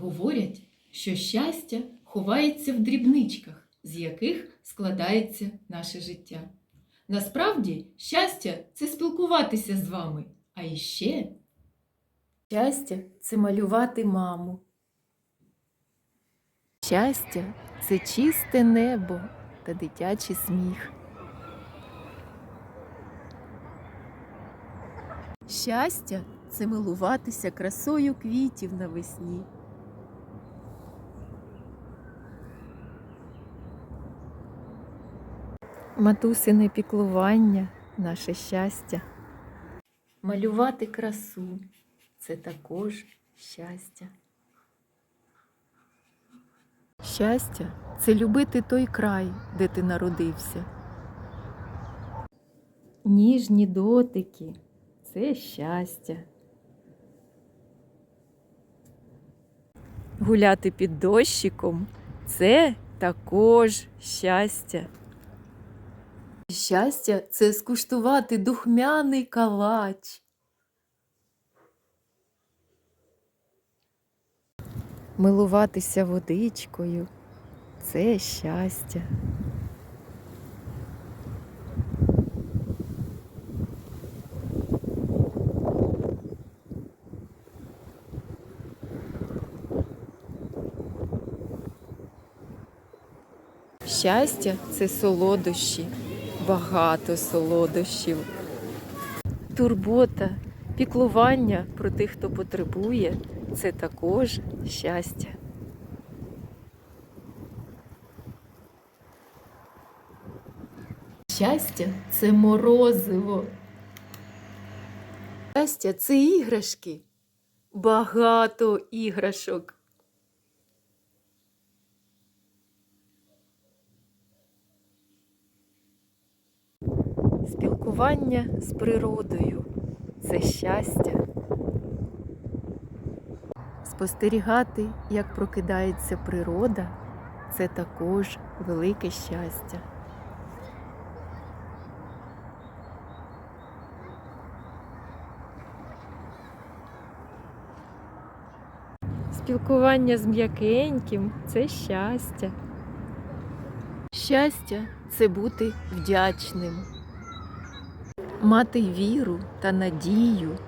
Говорять, що щастя ховається в дрібничках, з яких складається наше життя. Насправді, щастя це спілкуватися з вами, а іще щастя це малювати маму. Щастя це чисте небо та дитячий сміх. Щастя це милуватися красою квітів навесні. Матусине піклування наше щастя. Малювати красу це також щастя. Щастя це любити той край, де ти народився. Ніжні дотики це щастя. Гуляти під дощиком це також щастя. Щастя це скуштувати духмяний калач. Милуватися водичкою це щастя. Щастя це солодощі, багато солодощів. Турбота, піклування про тих, хто потребує, це також щастя. Щастя це морозиво. Щастя це іграшки. Багато іграшок. Спілкування з природою це щастя. Спостерігати, як прокидається природа, це також велике щастя. Спілкування з м'якеньким це щастя. Щастя це бути вдячним. Мати віру та надію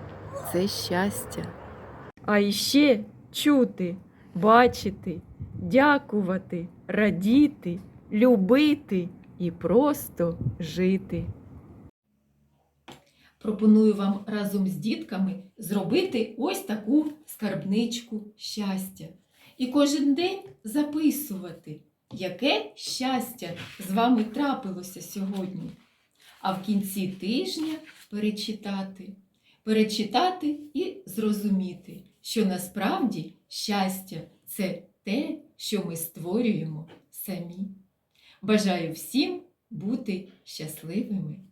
це щастя. А іще чути, бачити, дякувати, радіти, любити і просто жити. Пропоную вам разом з дітками зробити ось таку скарбничку щастя. І кожен день записувати, яке щастя з вами трапилося сьогодні. А в кінці тижня перечитати, перечитати і зрозуміти, що насправді щастя це те, що ми створюємо самі. Бажаю всім бути щасливими!